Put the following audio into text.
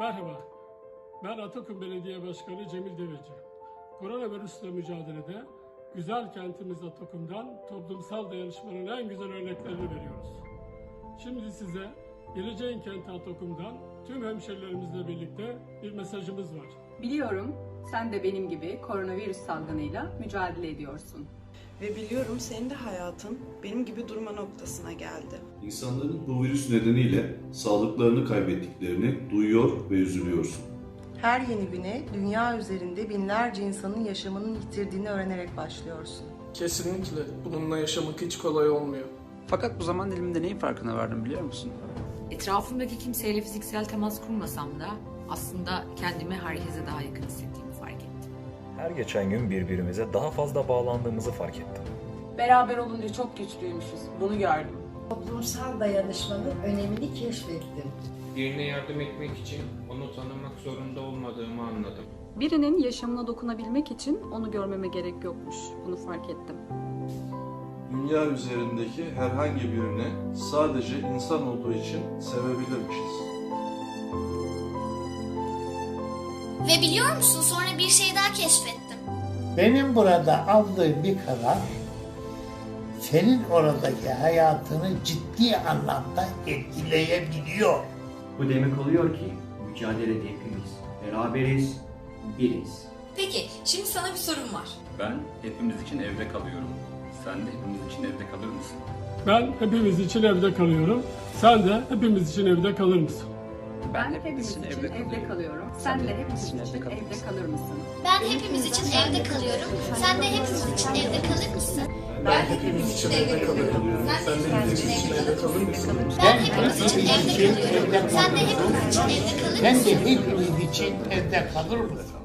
Merhaba, ben Atakum Belediye Başkanı Cemil Deveci. Koronavirüsle mücadelede güzel kentimiz Atakum'dan toplumsal dayanışmanın en güzel örneklerini veriyoruz. Şimdi size Geleceğin Kenti Atakum'dan tüm hemşerilerimizle birlikte bir mesajımız var. Biliyorum sen de benim gibi koronavirüs salgınıyla mücadele ediyorsun. Ve biliyorum senin de hayatın benim gibi durma noktasına geldi. İnsanların bu virüs nedeniyle sağlıklarını kaybettiklerini duyuyor ve üzülüyorsun. Her yeni güne dünya üzerinde binlerce insanın yaşamını yitirdiğini öğrenerek başlıyorsun. Kesinlikle. Bununla yaşamak hiç kolay olmuyor. Fakat bu zaman diliminde neyin farkına vardım biliyor musun? Etrafımdaki kimseyle fiziksel temas kurmasam da aslında kendimi herkese daha yakın hissettiğimi. Her geçen gün birbirimize daha fazla bağlandığımızı fark ettim. Beraber olunca çok güçlüymüşüz. Bunu gördüm. Toplumsal dayanışmanın önemini keşfettim. Birine yardım etmek için onu tanımak zorunda olmadığımı anladım. Birinin yaşamına dokunabilmek için onu görmeme gerek yokmuş. Bunu fark ettim. Dünya üzerindeki herhangi birini sadece insan olduğu için sevebilirmişiz. Ve biliyor musun sonra bir şey daha keşfettim. Benim burada aldığım bir karar senin oradaki hayatını ciddi anlamda etkileyebiliyor. Bu demek oluyor ki mücadelede hepimiz beraberiz, biriz. Peki şimdi sana bir sorum var. Ben hepimiz için evde kalıyorum. Sen de hepimiz için evde kalır mısın? Ben hepimiz için evde kalıyorum. Sen de hepimiz için evde kalır mısın? Ben hepimiz için evde kalıyorum. Sen de hepimiz için evde kalır mısın? Ben hepimiz için evde kalıyorum. Sen de hepimiz için evde kalır mısın? Ben hepimiz için evde kalıyorum. Sen de hepimiz için evde kalır mısın? Ben hepimiz için evde kalıyorum. Sen de hepimiz için evde kalır mısın? de hepimiz için evde kalır mısın?